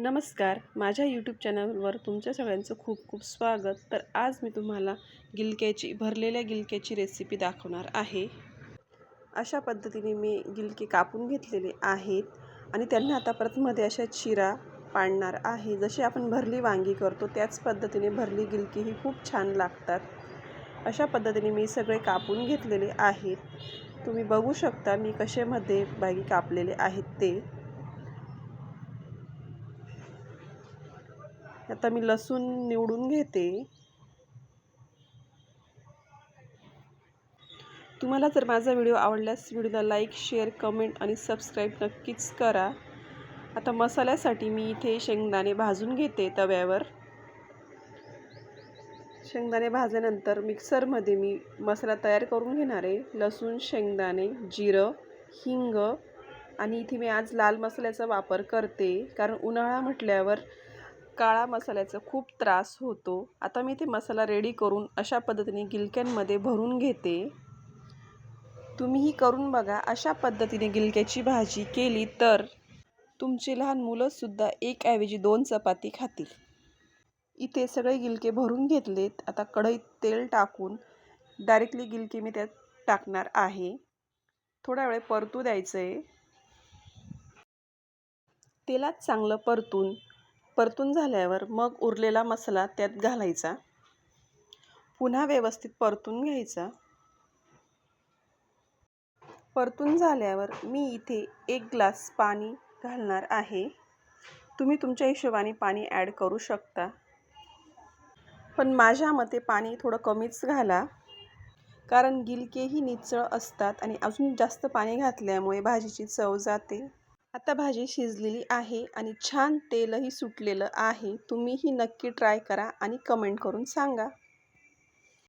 नमस्कार. माझ्या यूट्यूब चॅनलवर तुमच्या सगळ्यांचं खूप खूप स्वागत. तर आज मी तुम्हाला गिलक्याची भरलेल्या गिलक्याची रेसिपी दाखवणार आहे. अशा पद्धतीने मी गिलके कापून घेतलेले आहेत आणि त्यांना आता परतमध्ये अशा चिरा पाडणार आहे. जशी आपण भरली वांगी करतो त्याच पद्धतीने भरली गिलकी ही खूप छान लागतात. अशा पद्धतीने मी सगळे कापून घेतलेले आहेत. तुम्ही बघू शकता मी कशामध्ये बागी कापलेले आहेत ते. आता मी लसूण निवडून घेते. तुम्हाला जर माझा व्हिडिओ आवडल्यास व्हिडिओला लाईक शेअर कमेंट आणि सबस्क्राईब नक्कीच करा. आता मसाल्यासाठी मी इथे शेंगदाणे भाजून घेते तव्यावर. शेंगदाणे भाजल्यानंतर मिक्सरमध्ये मी मसाला तयार करून घेणार आहे. लसूण शेंगदाणे जिरं हिंग आणि इथे मी आज लाल मसाल्याचा वापर करते. कारण उन्हाळा म्हटल्यावर काळा मसाल्याचा खूप त्रास होतो. आता मी ते मसाला रेडी करून अशा पद्धतीने गिलक्यांमध्ये भरून घेते. तुम्हीही करून बघा अशा पद्धतीने गिलक्याची भाजी केली तर तुमची लहान मुलंसुद्धा एक ऐवजी दोन चपाती खातील. इथे सगळे गिलके भरून घेतलेत. आता कढईत तेल टाकून डायरेक्टली गिलके मी त्यात टाकणार आहे. थोडा वेळ परतू द्यायचं आहे तेलात चांगलं परतून परतून झाल्यावर मग उरलेला मसाला त्यात घालायचा. पुन्हा व्यवस्थित परतून घ्यायचा. परतून झाल्यावर मी इथे एक ग्लास पाणी घालणार आहे. तुम्ही तुमच्या हिशोबाने पाणी ॲड करू शकता. पण माझ्या मते पाणी थोडं कमीच घाला. कारण गिलकेही निचळ असतात आणि अजून जास्त पाणी घातल्यामुळे भाजीची चव जाते. आता भाजी शिजलेली आहे आणि छान तेलही सुटलेलं आहे. तुम्हीही नक्की ट्राय करा आणि कमेंट करून सांगा.